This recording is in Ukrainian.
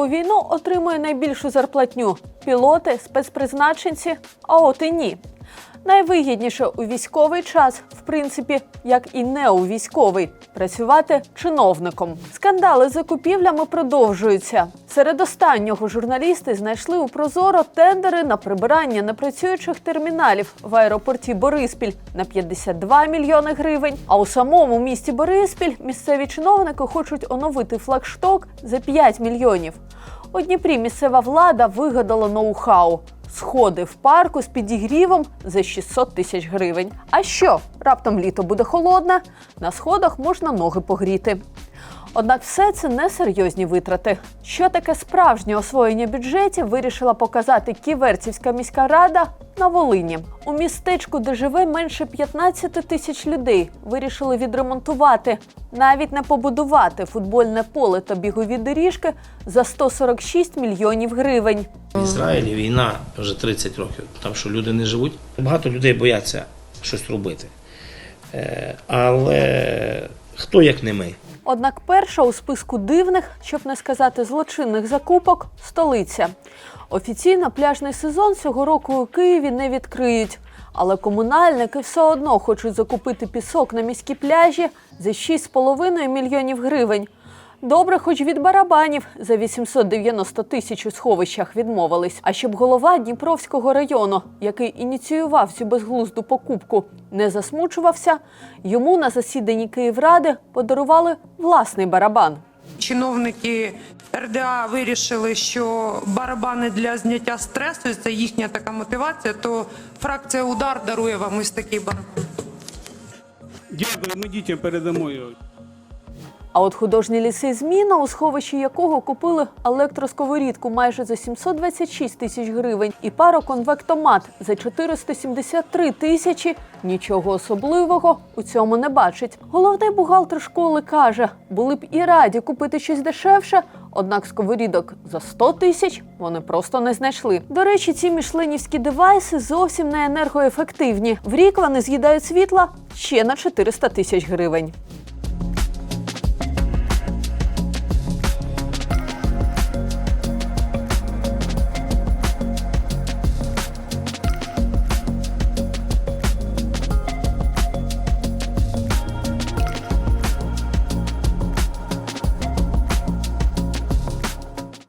у війну отримує найбільшу зарплатню пілоти, спецпризначенці, а от і ні. Найвигідніше у військовий час, в принципі, як і не у військовий, працювати чиновником. Скандали з закупівлями продовжуються. Серед останнього журналісти знайшли у Прозоро тендери на прибирання непрацюючих терміналів в аеропорті Бориспіль на 52 мільйони гривень. А у самому місті Бориспіль місцеві чиновники хочуть оновити флагшток за 5 мільйонів. У Дніпрі місцева влада вигадала ноу-хау. Сходи в парку з підігрівом за 600 тисяч гривень. А що? Раптом літо буде холодне, на сходах можна ноги погріти. Однак все це не серйозні витрати. Що таке справжнє освоєння бюджетів, вирішила показати Ківерцівська міська рада на Волині. У містечку, де живе менше 15 тисяч людей, вирішили відремонтувати, навіть не побудувати футбольне поле та бігові доріжки за 146 мільйонів гривень. В Ізраїлі війна вже 30 років, там що люди не живуть. Багато людей бояться щось робити. Е, Але хто як не ми? Однак перша у списку дивних, щоб не сказати злочинних закупок столиця. Офіційно пляжний сезон цього року у Києві не відкриють. Але комунальники все одно хочуть закупити пісок на міські пляжі за 6,5 мільйонів гривень. Добре, хоч від барабанів за 890 тисяч у сховищах відмовились. А щоб голова Дніпровського району, який ініціював цю безглузду покупку, не засмучувався, йому на засіданні Київради подарували власний барабан. Чиновники РДА вирішили, що барабани для зняття стресу це їхня така мотивація. То фракція удар дарує вам ось такий барабан. Дякую, ми дітям передамо його. А от художні ліси зміна, у сховищі якого купили електросковорідку майже за 726 тисяч гривень і пароконвектомат за 473 тисячі, нічого особливого у цьому не бачить. Головний бухгалтер школи каже, були б і раді купити щось дешевше, однак сковорідок за 100 тисяч вони просто не знайшли. До речі, ці мішленівські девайси зовсім не енергоефективні. В рік вони з'їдають світла ще на 400 тисяч гривень.